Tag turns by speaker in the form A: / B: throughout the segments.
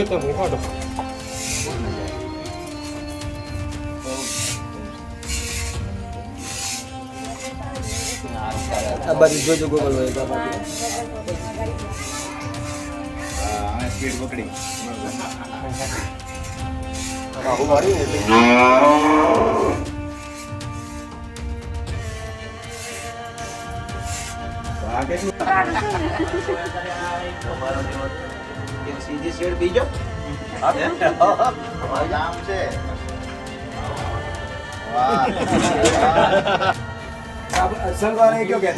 A: રાજુભાઈ તો મૂકાડો
B: આ બાજુ જોજો ગોગલ ભાઈ આ બાજુ.
C: સ્પીડ પકડી આ કેટલું
B: એક સીધી શેડ બીજો
C: અમારું નામ છે વાહ
B: સંગવાને કયો કે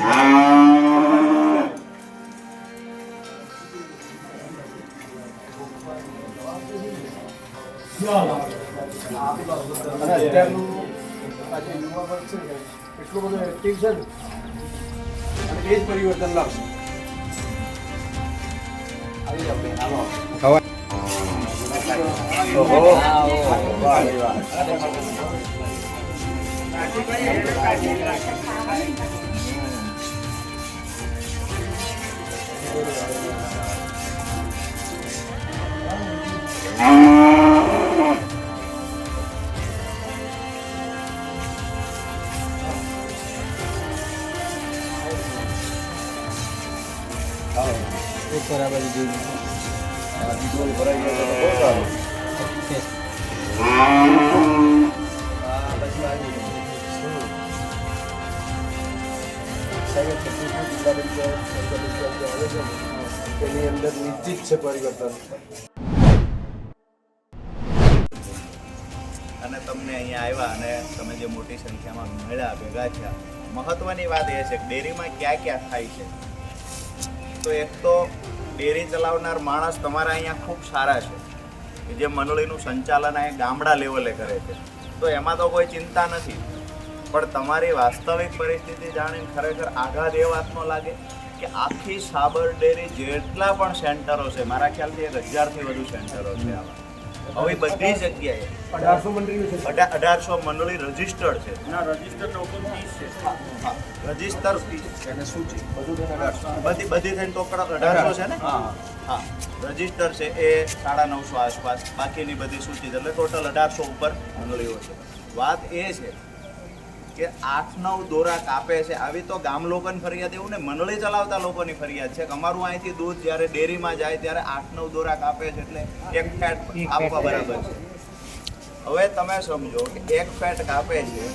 B: અને અત્યારનું આ જે યુવા વર્ગ છે ને, એટલું બધું એક્ટિવ છે ને અને એ જ પરિવર્તન લાવશે Không. Oh. હાલો.
C: ઓહો વાહ રે વાહ
B: એક બરાબર જોઈ
C: આ ભરાઈ ગયો તો બહુ સારું
B: સાહેબ, છત્રીસમી જિલ્લા પંચાયત પંચાયત જે આવે છે ને, તેની અંદર નિશ્ચિત છે પરિવર્તન
C: અને તમને અહીંયા આવ્યા અને તમે જે મોટી સંખ્યામાં મળ્યા ભેગા થયા મહત્વની વાત એ છે કે ડેરીમાં ક્યાં ક્યાં થાય છે તો એક તો ડેરી ચલાવનાર માણસ તમારા અહીંયા ખૂબ સારા છે જે મંડળીનું સંચાલન આ ગામડા લેવલે કરે છે. તો એમાં તો કોઈ ચિંતા નથી, પણ તમારી વાસ્તવિક પરિસ્થિતિ જાણીને ખરેખર આઘાત એ વાતનો લાગે કે આખી સાબર ડેરી જેટલા પણ સેન્ટરો છે, મારા ખ્યાલથી એક હજારથી વધુ સેન્ટરો છે આવા હવે બધી જગ્યાએ
B: અઢારસો મંડળી છે.
C: અઢારસો મંડળી રજીસ્ટર્ડ છે. રજિસ્ટર
B: એને સૂચિ બધું તેને અઢારસો.
C: બધી બધી થઈને તો અઢારસો છે ને? હા રજિસ્ટર છે એ સાડા નવસો આસપાસ. બાકીની બધી સૂચિત એટલે ટોટલ અઢારસો ઉપર મંડળીઓ છે. વાત એ છે કે આઠ નવ દોરા કાપે છે. આવી તો ગામ લોકોની ફરિયાદ એવું ને મંડળી ચલાવતા લોકોની ફરિયાદ છે કે અમારું અહીંથી દૂધ જ્યારે ડેરીમાં જાય ત્યારે આઠ નવ દોરા કાપે છે એટલે એક ફેટ આપવા બરાબર છે. હવે તમે સમજો કે એક ફેટ કાપે છે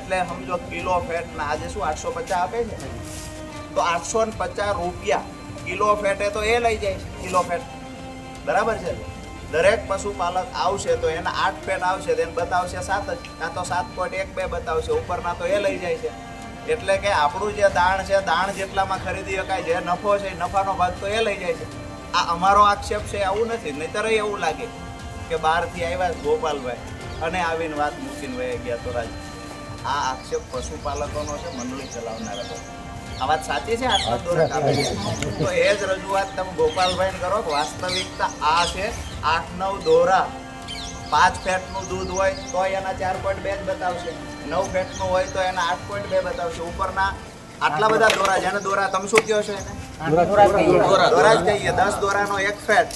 C: એટલે સમજો કિલો ફેટના આજે શું આઠસો પચાસ આપે છે? તો આઠસો ને પચાસ રૂપિયા કિલો ફેટે તો એ લઈ જાય છે કિલો ફેટ. બરાબર છે? દરેક પશુપાલક આવશે તો એના આઠ પેન આવશે તો એને બતાવશે સાત જ. કાં તો સાત પોઈન્ટ એક બે બતાવશે ઉપરના તો એ લઈ જાય છે. એટલે કે આપણું જે દાણ છે દાણ જેટલામાં ખરીદી શકાય જે નફો છે નફાનો ભાગ તો એ લઈ જાય છે. આ અમારો આક્ષેપ છે આવું નથી. નહીતર એવું લાગે કે બહારથી આવ્યા ગોપાલભાઈ અને આવીને વાત મૂકીને વહી ગયા તો રાજ. આ આક્ષેપ પશુપાલકોનો છે મંડળી ચલાવનારા આ વાત સાચી છે? આટલા દોરા તો એ જ રજૂઆત તમે ગોપાલભાઈને કરો વાસ્તવિકતા આ છે આઠ નવ દોરા પાંચ ફેટનું દૂધ હોય તો એના ચાર પોઈન્ટ બે જ બતાવશે. નવ ફેટનું હોય તો એના આઠ પોઈન્ટ બે બતાવશે. ઉપરના આટલા બધા દોરા જેને દોરા તમે શું કહો છો એને? દોરા જ કહીએ. દસ દોરાનો એક ફેટ.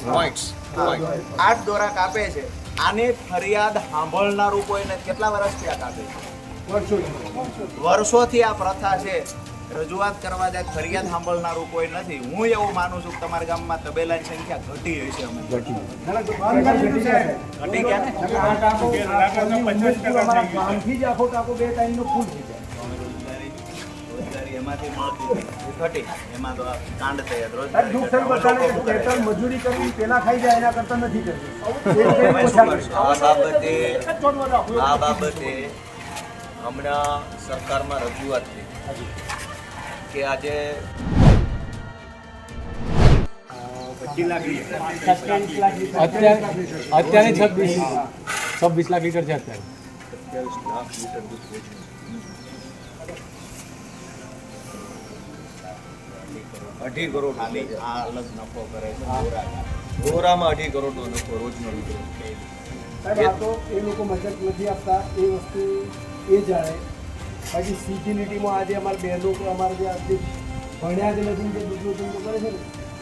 C: આઠ દોરા કાપે છે. આની ફરિયાદ સાંભળનારું કોઈને કેટલા વર્ષથી આ કાપે છે? વર્ષોથી આ પ્રથા છે. રજૂઆત કરવા જાય ફરિયાદ સાંભળનારું કોઈ નથી. હું એવું માનું છું કે તમારા ગામમાં તબેલાની સંખ્યા ઘટી હશે અમે ઘટી ગયા ને
B: મજૂરી કરવી પેલા ખાઈ જાય એના કરતા નથી કરતી.
C: હવે શું કરશું?
D: આ બાબતે આ બાબતે હમણાં સરકારમાં રજૂઆત થઈ. કે આજે
A: અત્યારે છવ્વીસ છવ્વીસ લાખ લીટર છે અત્યારે
D: અઢી કરોડ
C: ખાલી આ અલગ નફો કરે છે.
D: દોરામાં અઢી કરોડનો નફો રોજનો લીધો
B: સાહેબ એ લોકો મદદ નથી આપતા એ વસ્તુ એ જાણે બાકી સીધી આજે અમારા બહેનો કે અમારા જે આજે ભણ્યા જ નથી જે દૂધનો ધંધો કરે છે ને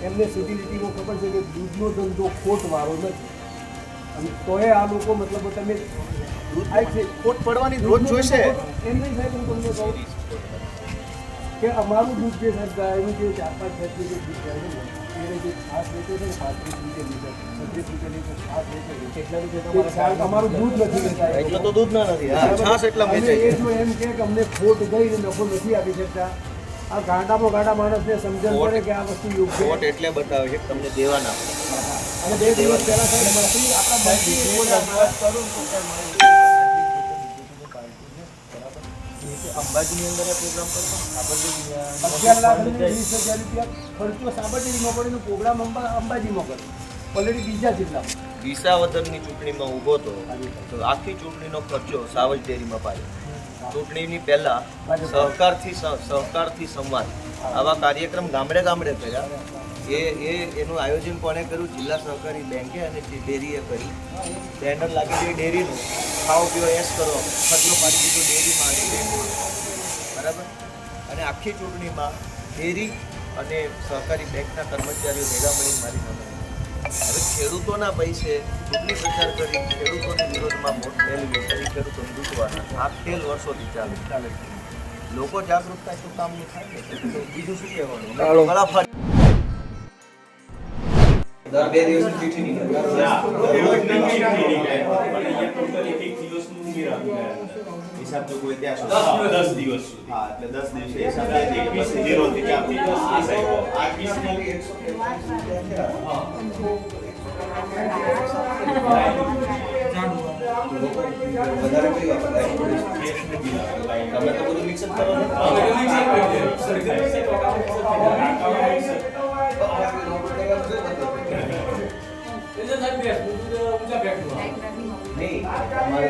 B: એમને સિટીમાં ખબર છે કે દૂધનો ધંધો ખોટવાળો નથી. અને તોય આ લોકો મતલબ તમે
C: ખોટ પડવાની રોજ જોઈશે.
B: એમ નહીં સાહેબ હું તમને કહું કે અમારું દૂધ જે સાહેબ ગાયનું જે ચાર પાંચ ફેક્ટરી જે દૂધ જાય છે જે છાશ વેચે છે ને પાંત્રીસ રૂપિયા લીટર છત્રીસ રૂપિયા લીટર છાશ વેચે છે કેટલા રૂપિયા છાશ દૂધ નથી લેતા
C: એટલે તો દૂધ ના નથી. હા એટલા વેચાય
B: એ જો એમ કે અમને ખોટ ગઈ નફો નથી આપી શકતા. આ ગાંડામાં ગાંડા માણસને સમજણ પડે કે આ વસ્તુ યોગ્ય
C: એટલે બતાવે છે તમને દેવાના
B: અને બે દિવસ પહેલા સાહેબ આપણા
D: અંબાજીની અંદર પ્રોગ્રામ કરતો
B: અગિયાર લાખ અને વીસ હજાર રૂપિયા ખર્ચો સાબરડેરીમાં પડે પ્રોગ્રામ અંબા અંબાજીમાં કર્યો. ઓલરેડી બીજા જિલ્લામાં.
D: વિસાવદરની ચૂંટણીમાં ઊભો હતો તો આખી ચૂંટણીનો ખર્ચો સાવજ ડેરીમાં પાડ્યો ચૂંટણીની પહેલાં સહકારથી સહકારથી સંવાદ આવા કાર્યક્રમ ગામડે ગામડે કર્યા. એ એ એનું આયોજન કોણે કર્યું? જિલ્લા સહકારી બેંકે અને ડેરીએ કરી. બેનર લાગી ગઈ ડેરીનું. ખાઓ પીઓ એસ કરો. ખર્ચો પાડી દીધો ડેરીમાં અને બરાબર? અને આખી ચૂંટણીમાં ડેરી અને સહકારી બેંકના કર્મચારીઓ ભેગા મળીને મારી સામે હવે ખેડૂતોના પૈસે ચૂંટણી પ્રચાર કરી ખેડૂતોના વિરોધમાં વોટ મેળવી કરી ખેડૂતો લૂંટવાના. આ ખેલ વર્ષોથી ચાલે. ચાલે. લોકો જાગૃતતા શું કામ નહીં થાય? ને. બીજું શું કહેવાનું? દર બે દિવસની ચીઠી નીકળે
C: હિસાબ તો કોઈ ત્યાં સુધી
E: દસ દિવસ સુધી
C: હા એટલે દસ દિવસે હિસાબ દઈ દઈએ. પછી zero થી ચાલુ. આ સાહેબ.
D: વધારે કઈ વાપરતા તમે તો બધું મિક્સ જ કરો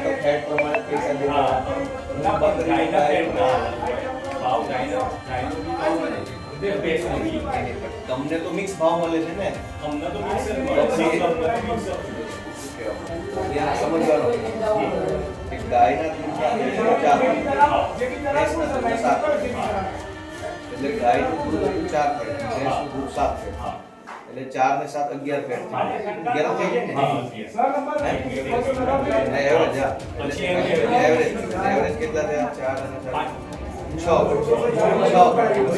D: અમારે તો ફેટ પ્રમાણે પૈસા દેવા
E: ગાયના પેટના ભાવ ગાયના ગાયનો બી ભાવ મળે. તે ભેંસનો બી.
D: તમને તો મિક્સ ભાવ મળે છે ને
E: અમને તો mix જ મળે. અમને તો mix જ.
D: ત્યાં સમજવાનું કે ગાયના દૂધના ચાર ભેંસના દૂધના સાત એટલે ગાયનું દૂધ ચાર ફેટ ભેંસનું દૂધ સાત ફેટ
E: હા.
D: એટલે ચાર ને સાત અગિયાર ફેટ થાય અગિયાર થઈ જાય
E: હા,
D: ને
E: yes.
D: ને એવરેજ હા.
E: પછી એમ કે
D: એવરેજ એવરેજ કેટલા થયા? ચાર અને ચાર. છ. છ.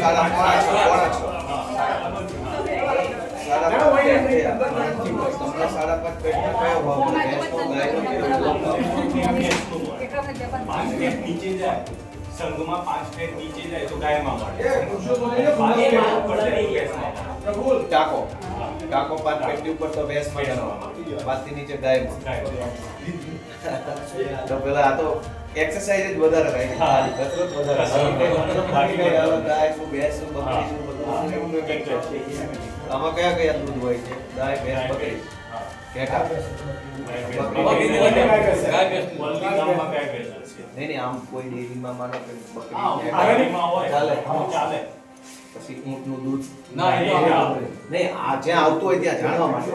D: સાડા પાંચ. પોણા છ. સાડા પાંચ. પેટ થયા તમને સાડા પાંચ પેટનો કયો ભાવ મળે ભેંસનો ગાયનો કેવો ભાવ મળે?
E: પાંચ ફેટ નીચે જાય. સંઘમાં પાંચ ફેટ નીચે જાય તો ગાયમાં મળે. પાંચ ફેટ ઉપર જાય તો ભેંસમાં મળે.
D: ટાકો ટાકો પાંચ પેટી ઉપર તો ભેંસ મળે પાંચથી નીચે
E: ગાય.
D: તો પેલા આ તો એક્સરસાઇઝ જ વધારે થાય કસરત વધારે ગાય શું ભેંસ શું બકરી શું બધું. આમાં કયા કયા દૂધ હોય છે? ગાય ભેંસ બકરી. નહીં નહીં આમ કોઈ ડેરીમાં માનો કે બકરી. ચાલે.
E: ચાલે.
D: પછી ઊંટનું દૂધ
E: ના, એ
D: નહીં આ જ્યાં આવતું હોય ત્યાં જાણવા માટે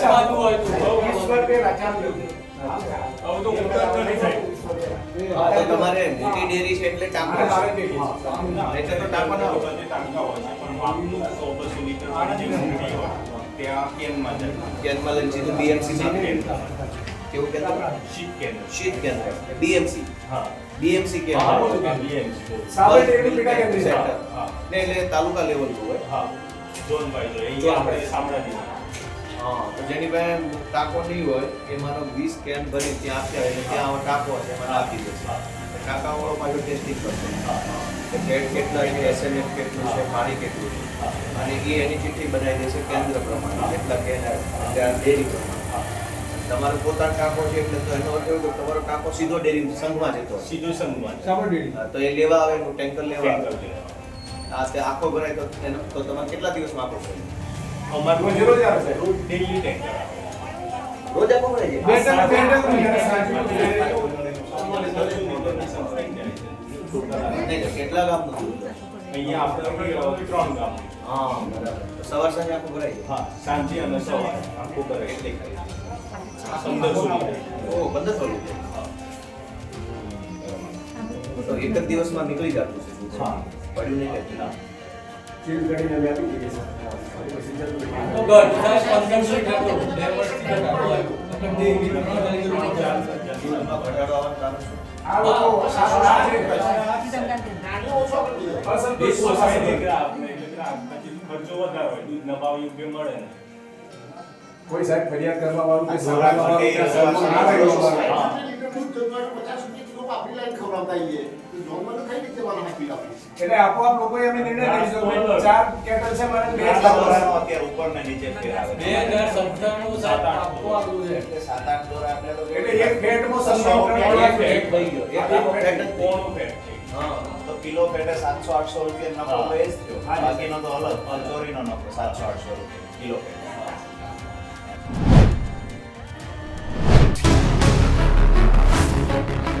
D: ચાલતું હોય તમારે મોટી ડેરી છે એટલે ટાંકો એટલે તો ટાંકો ના હોય.
E: ટાંકા હોય પણ માપનું 100 200 લીટર ત્યાં કેનમાં જાય.
D: કેનમાં લઈને સીધું BMC માં કેવું કેન્દ્ર
E: શીત કેન્દ્ર.
D: શીત કેન્દ્ર. BMC
E: હા.
D: BMC
E: હા, બોલું કે બીએમસી સાબર
B: સાબરડેરીનું પેટા કેન્દ્ર છે.
D: ને એટલે તાલુકા લેવલ હોય.
E: હા. ઝોન વાઇઝ હોય અહીંયા આપણે સામરાજી
D: હા તો જેની પાસે ટાકો નહીં હોય એ મારો 20 કેન ભરી ત્યાં આપ્યા એટલે ત્યાં ટાકો ટાંકો છે મને આપી દેશે ટાંકાવાળો પાછો ટેસ્ટિંગ કરશે કે કેટલા છે એસએનએફ કેટલું છે પાણી કેટલું છે. અને એ એની ચિઠ્ઠી બનાવી દેશે કેન્દ્ર પ્રમાણે. કેટલા કેન ડેરી પ્રમાણે. તમારો પોતાનો કાકો છે એટલે તો એનો અર્થ એવો કે તમારો ટાંકો સીધો ડેરી સંઘમાં જતો
E: સીધો સંઘમાં
B: સંગમાં
D: ડેરી. તો એ લેવા આવે એનું ટેન્કર લેવા આવે. આ તે આખો ભરાય તો એનો તો તમારે કેટલા દિવસમાં આખો ભરાય
E: અમારું
B: રોજ રોજ આવે છે.
E: રોજ ડેલી ટેન્કર
D: રોજ આપો ભરાય
B: બે
D: છે.
B: ટન બે ટન
D: નહીં તો કેટલા ગામ? નું
E: અહીંયા આપણે ત્રણ ગામ.
D: હા બરાબર. સવાર સાંજે આખું ભરાય
E: હા સાંજે અને સવારે આખું ભરાય એટલે
D: ઓ પંદરસો લીટર તો એક જ દિવસમાં નીકળી જતું છે દૂધ.
E: હા
C: પડ્યું નહીં કે ના
F: સીલ કરીને અમે આપી દઈએ સર પછી જરૂર
A: તો
F: નહીં.
A: ગઢ સાહેબ પંદરસો ટકો બે વર્ષથી તો ટકો આવ્યો મતલબ બે વીઘા ત્રણ તારીખે ચાલશે.
D: એમાં ઘટાડો આવવાનું કારણ શું
F: આ લોકો સારા છે.
E: વીસ વર્ષની ગ્રાફ ને એટલે ગ્રાફ પછી ખર્ચો વધારે હોય દૂધના ભાવ યોગ્ય મળે ને
F: કોઈ સાહેબ ફરિયાદ કરવા વાળું કે સાંભળવા વાળું કે
C: ધોરણ
F: ના હોય એવું
C: હા.
F: અમારે. એટલે આપોઆપ લોકોએ અમે નિર્ણય લઈ લીધો ચાર કેટલ છે મારે બે
C: અત્યારે ઉપર ને નીચે ફેર આવે
A: બે હજાર સત્તરનું સાહેબ આપવું આવ્યું છે
C: એટલે સાત આઠ દોરા એટલે તો
F: એટલે એક બેટમાં
C: સો
F: સસ્તો
A: ફેટ થઈ ગયો.
D: એક ફેટ.
E: કોણ ફેટ
C: તો કિલો પેટે સાતસો આઠસો રૂપિયા નફો તો જ થયો. બાકીનો તો અલગ. ચોરીનો નફો સાતસો આઠસો રૂપિયા કિલો પેટે Thank you.